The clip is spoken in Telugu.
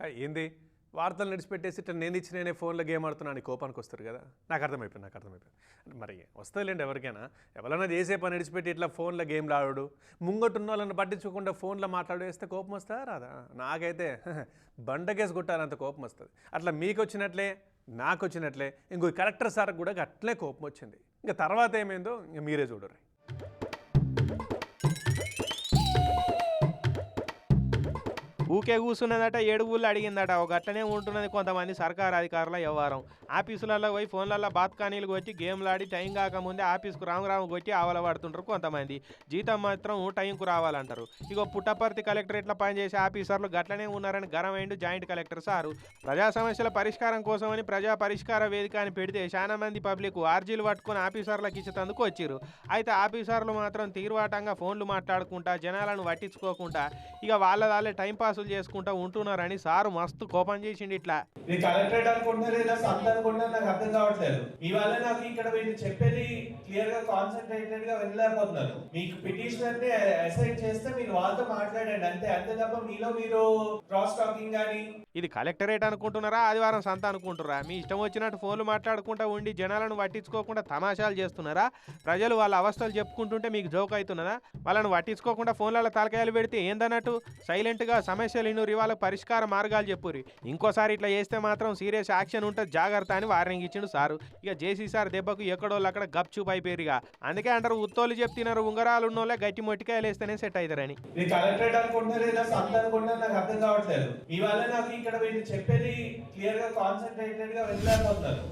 ఏంది? వార్తలు నడిచిపెట్టేసి ఇట్లా నేను ఇచ్చి నేనే ఫోన్లో గేమ్ ఆడుతున్నాను కోపానికి వస్తారు కదా? నాకు అర్థమైపోయింది నాకు అర్థమైపోయింది. మరి వస్తాయిలేండి ఎవరికైనా. ఎవరైనా చేసే పని నడిచిపెట్టి ఇట్లా ఫోన్లో గేమ్లు ఆడు. ముంగట్టున్న వాళ్ళని పట్టించకుండా ఫోన్లో మాట్లాడేస్తే కోపం వస్తుందా రాదా? నాకైతే బండకేసి కొట్టాలంత కోపం వస్తుంది. అట్లా మీకు వచ్చినట్లే నాకు వచ్చినట్లే ఇంకో కలెక్టర్ సార్కి కూడా అట్లే కోపం వచ్చింది. ఇంకా తర్వాత ఏమైందో ఇంక మీరే చూడరు. ఊకే కూర్చున్నదట ఏడు ఊళ్ళు అడిగిందట. ఒక గట్లనే ఉంటున్నది కొంతమంది సర్కారు అధికారుల వ్యవహారం. ఆఫీసులలో పోయి ఫోన్లలో బాత్కానీలు కొట్టి గేమ్లు ఆడి టైం కాకముందే ఆఫీస్కు రాము రాము కొట్టి ఆవల పడుతుంటారు కొంతమంది. జీతం మాత్రం టైంకు రావాలంటారు. ఇగో పుట్టపర్తి కలెక్టరేట్లో పనిచేసే ఆఫీసర్లు గట్లనే ఉన్నారని గరమైండు జాయింట్ కలెక్టర్ సారు. ప్రజా సమస్యల పరిష్కారం కోసమని ప్రజా పరిష్కార వేదిక అని పెడితే చాలా మంది పబ్లిక్ ఆర్జీలు పట్టుకొని ఆఫీసర్లకు ఇచ్చేందుకు వచ్చారు. అయితే ఆఫీసర్లు మాత్రం తీరువాటంగా ఫోన్లు మాట్లాడుకుంటా జనాలను పట్టించుకోకుండా ఇక వాళ్ళ వాళ్ళే టైం పాసులు చేసుకుంటా ఉంటున్నారని సారు మస్తు కోపం చేసిండు ఇట్లా. ఇది కలెక్టరేట్ అనుకుంటున్నారు లేదా సంత అనుకుంటున్నారు నాకు అర్థం కావట్లేదు. ఇవాళ నాకు ఇక్కడ వీళ్ళు చెప్పేది క్లియర్గా కాన్సన్ట్రేటెడ్గా వెళ్ళలేకపోతున్నారు. మీకు పిటిషనర్ని అసైన్ చేస్తే మీరు వాళ్ళతో మాట్లాడండి. అంతే అంతే తప్ప మీలో మీరు క్రాస్ టాకింగ్ కానీ ఇది కలెక్టరేట్ అనుకుంటున్నారా? ఆదివారం సంత అనుకుంటున్నారా మీ ఇష్టం వచ్చినట్టు ఫోన్లు మాట్లాడుకుంటా ఉండి జనాలను పట్టించుకోకుండా తమాషాలు చేస్తున్నారా? ప్రజలు వాళ్ళ అవస్థలు చెప్పుకుంటుంటే మీకు జోక్ అవుతున్నదా? వాళ్ళని పట్టించుకోకుండా ఫోన్లలో తలకాయలు పెడితే ఏందన్నట్టు? సైలెంట్గా సమస్యలు ఇన్నురి ఇవాళ పరిష్కార మార్గాలు చెప్పురి ఇంకోసారి ఇట్లా చేస్తే మాత్రం సీరియస్ యాక్షన్ ఉంటుంది. జాగ్రత్త అని వార్నింగ్ ఇచ్చిండు సారు. ఇక జేసీ సార్ దెబ్బకు ఎక్కడోళ్ళు అక్కడ గప్ అయిపోయిగా అందుకే అంటారు ఉత్తోళ్ళు చెప్తున్నారు ఉంగరాలు ఉన్నోళ్ళే గట్టి మొట్టికాయలు వేస్తేనే సెట్ అవుతారని కలెక్టరేట్ అనుకుంటున్నారు లేదా సంత అనుకుంటున్నారు నాకు అర్థం కావట్లేదు. ఇవాళ నాకు ఇక్కడ వీళ్ళు చెప్పేది క్లియర్గా కాన్సన్ట్రేటెడ్గా వెళ్ళలేకపోతున్నారు.